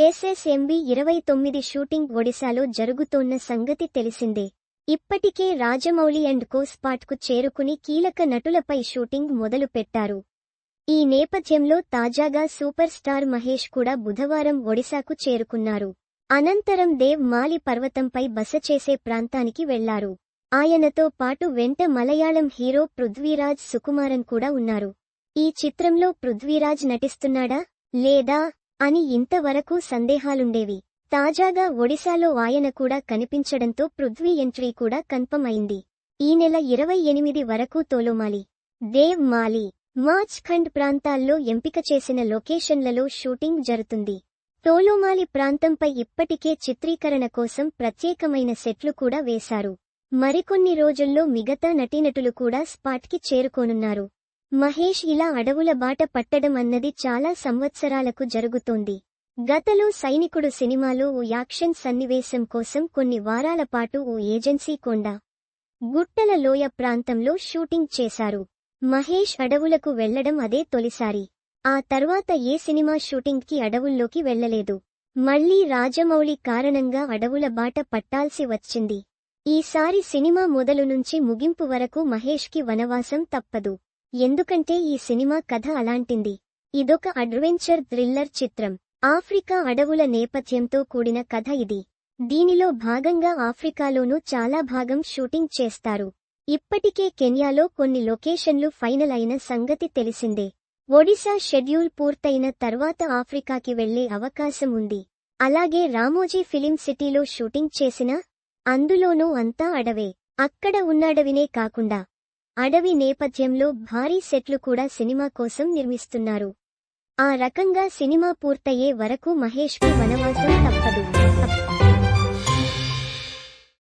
SSMB ఇరవై తొమ్మిది shooting ఒడిశాలో జరుగుతోన్న సంగతి తెలిసిందే. ఇప్పటికే రాజమౌళి అండ్ కో స్పాట్కు చేరుకుని కీలక నటులపై షూటింగ్ మొదలుపెట్టారు. ఈ నేపథ్యంలో తాజాగా సూపర్ స్టార్ మహేష్ కూడా బుధవారం ఒడిశాకు చేరుకున్నారు. అనంతరం దేవ్ మాలి పర్వతంపై బస చేసే ప్రాంతానికి వెళ్ళారు. ఆయనతో పాటు వెంట మలయాళం హీరో పృథ్వీరాజ్ సుకుమారన్ కూడా ఉన్నారు. ఈ చిత్రంలో పృథ్వీరాజ్ నటిస్తున్నాడా? లేదా? అని ఇంతవరకు సందేహాలుండేవి. తాజాగా ఒడిశాలో ఆయన కూడా కనిపించడంతో పృథ్వీ ఎంట్రీ కూడా కన్ఫర్మ్ అయింది ఈ నెల ఇరవై ఎనిమిది వరకు తోలోమాలి. దేవ్ మాలి మార్చ్ ఖండ్ ప్రాంతాల్లో ఎంపిక చేసిన లొకేషన్లలో షూటింగ్ జరుగుతుంది. తోలోమాలి ప్రాంతంపై ఇప్పటికే చిత్రీకరణ కోసం ప్రత్యేకమైన సెట్లు కూడా వేశారు. మరికొన్ని రోజుల్లో మిగతా నటీనటులు కూడా స్పాట్కి చేరుకోనున్నారు. మహేష్ ఇలా అడవుల బాట పట్టడం అన్నది చాలా సంవత్సరాలకు జరుగుతోంది. గతలో సైనికుడు సినిమాలో ఓ యాక్షన్ సన్నివేశం కోసం కొన్ని వారాల పాటు ఓ ఏజెన్సీ కొండ గుట్టల లోయ ప్రాంతంలో షూటింగ్ చేశారు. మహేష్ అడవులకు వెళ్ళడం అదే తొలిసారి. ఆ తర్వాత ఏ సినిమా షూటింగ్కి అడవుల్లోకి వెళ్ళలేదు. మళ్ళీ రాజమౌళి కారణంగా అడవుల బాట పట్టాల్సి వచ్చింది. ఈసారి సినిమా మొదలు నుంచి ముగింపు వరకు మహేష్కి వనవాసం తప్పదు. ఎందుకంటే ఈ సినిమా కథ అలాంటింది. ఇదొక అడ్వెంచర్ థ్రిల్లర్ చిత్రం. ఆఫ్రికా అడవుల నేపథ్యంతో కూడిన కథ ఇది. దీనిలో భాగంగా ఆఫ్రికాలోనూ చాలా భాగం షూటింగ్ చేస్తారు. ఇప్పటికే కెన్యాలో కొన్ని లొకేషన్లు ఫైనల్ అయిన సంగతి తెలిసిందే. ఒడిశా షెడ్యూల్ పూర్తయిన తర్వాత ఆఫ్రికాకి వెళ్ళే అవకాశం ఉంది. అలాగే రామోజీ ఫిలిం సిటీలో షూటింగ్ చేసినా అందులోనూ అంతా అడవే. అక్కడ ఉన్న అడవినే కాకుండా అడవి నేపథ్యంలో భారీ సెట్లు కూడా సినిమా కోసం నిర్మిస్తున్నారు. ఆ రకంగా సినిమా పూర్తయ్యే వరకు మహేష్కి వనవాసం